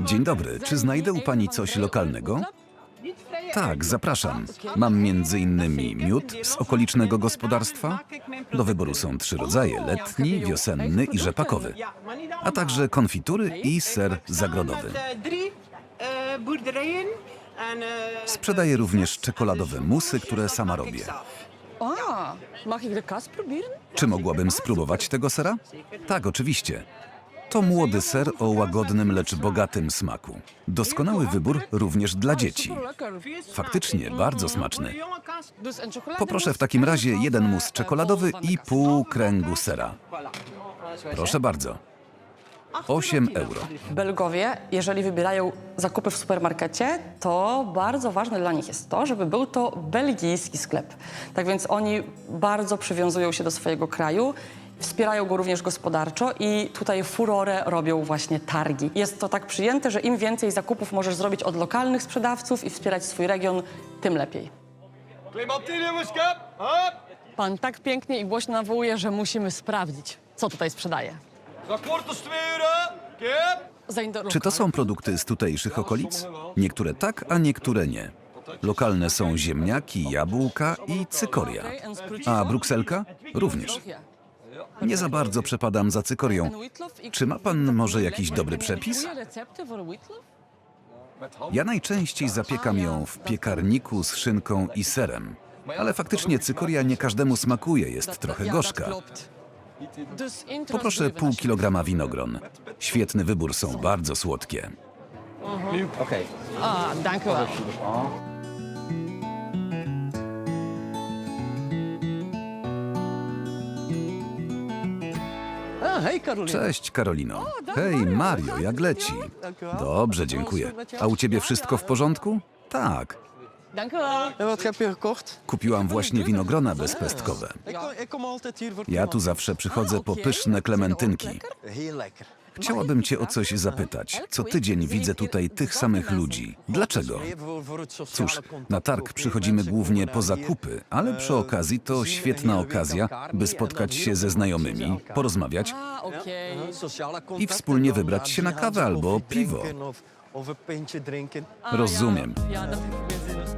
Dzień dobry, czy znajdę u pani coś lokalnego? Tak, zapraszam. Mam między innymi miód z okolicznego gospodarstwa. Do wyboru są trzy rodzaje: letni, wiosenny i rzepakowy, a także konfitury i ser zagrodowy. Sprzedaję również czekoladowe musy, które sama robię. Ah, mag ik de kas proberen? Czy mogłabym spróbować tego sera? Tak, oczywiście. To młody ser o łagodnym, lecz bogatym smaku. Doskonały wybór również dla dzieci. Faktycznie bardzo smaczny. Poproszę w takim razie jeden mus czekoladowy i pół kręgu sera. Proszę bardzo. 8 euro. Belgowie, jeżeli wybierają zakupy w supermarkecie, to bardzo ważne dla nich jest to, żeby był to belgijski sklep. Tak więc oni bardzo przywiązują się do swojego kraju, wspierają go również gospodarczo i tutaj furorę robią właśnie targi. Jest to tak przyjęte, że im więcej zakupów możesz zrobić od lokalnych sprzedawców i wspierać swój region, tym lepiej. Pan tak pięknie i głośno nawołuje, że musimy sprawdzić, co tutaj sprzedaje. Za kort is 2 euro. Kap. Zainter- Czy to są produkty z tutejszych okolic? Niektóre tak, a niektóre nie. Lokalne są ziemniaki, jabłka i cykoria. A brukselka? Również. Nie za bardzo przepadam za cykorią. Czy ma pan może jakiś dobry przepis? Ja najczęściej zapiekam ją w piekarniku z szynką i serem. Ale faktycznie cykoria nie każdemu smakuje, jest trochę gorzka. Poproszę pół kilograma winogron. Świetny wybór, są bardzo słodkie. Ah, dank u wel. Ah, hej Karolina. Cześć, Karolino. Hej, Mario, jak leci? Dobrze, dziękuję. A u ciebie wszystko w porządku? Tak. Dank u wel. En wat heb je gekocht? Kupiłam właśnie winogrona bezpestkowe. Ik, kom, ik kom altijd hier voor Ja tu zawsze przychodzę po pyszne klementynki. Heel lekker. Chciałabym cię o coś zapytać. Co tydzień widzę tutaj tych samych ludzi. Dlaczego? Even voor, voor het sociale Cóż, contact na targ ook. przychodzimy Mensen głównie po zakupy, ale przy okazji to świetna okazja, by spotkać się ze znajomymi, porozmawiać Ah, oké. Een sociale i contact. wspólnie wybrać się na kawę albo piwo. Rozumiem. Ja, dat heeft meer zin.